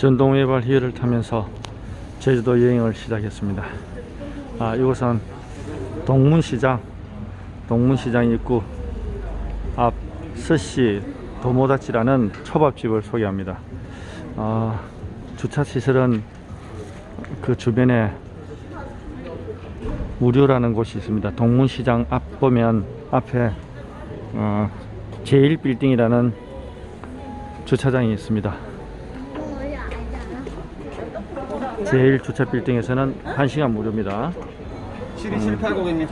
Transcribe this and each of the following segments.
전동외발 히어를 타면서 제주도 여행을 시작했습니다. 아, 이곳은 동문시장, 동문시장 입구 앞 스시 도모다치라는 초밥집을 소개합니다. 아, 주차 시설은 그 주변에 무료라는 곳이 있습니다. 동문시장 앞 보면 앞에 어, 제일 빌딩이라는 주차장이 있습니다. 제일 주차 빌딩에서는 1시간 무료입니다. 7278 고객님.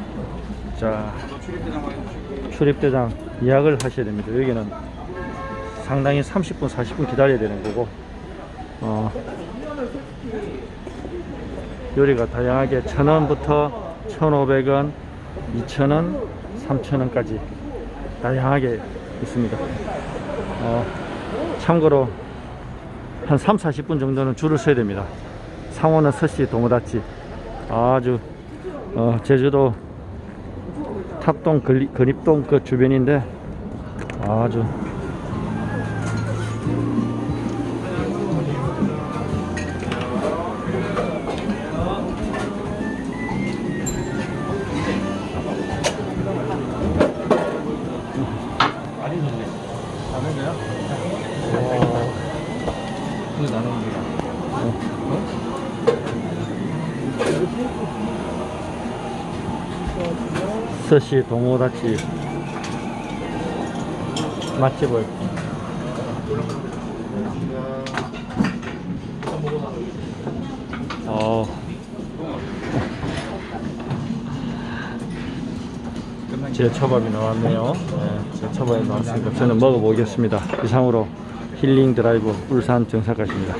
자, 출입대장 확인. 출입대장 예약을 하셔야 됩니다. 여기는 상당히 30분, 40분 기다려야 되는 거고, 어, 요리가 다양하게 1,000원부터 1,500원, 2,000원, 3,000원까지 다양하게 있습니다. 어, 참고로 한 3, 40분 정도는 줄을 서야 됩니다. 상호는 서씨 도모다치 아주 어, 제주도 탑동 근립, 근입동 그 주변인데 아주. 나는데요? 어, 서씨 동호다치 맛집을 어, 제 초밥이 나왔네요. 네, 제 초밥이 나왔으니까 저는 먹어보겠습니다. 이상으로 힐링 드라이브 울산 정사까지입니다.